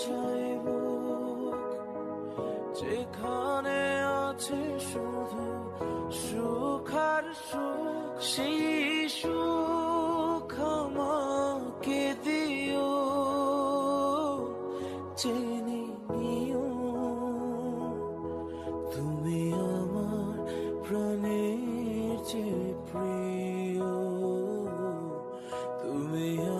বোঝায় বুক যেখানে আছে শুধু সুখ আর সুখ, সেই সুখ আমাকে দিও চেনে নিও। তুমি আমার প্রাণের যে প্রিয়, তুমি আমার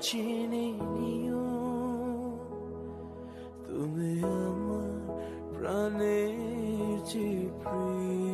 চিনে নিও। তুমি আমার প্রাণের যে প্রিয়।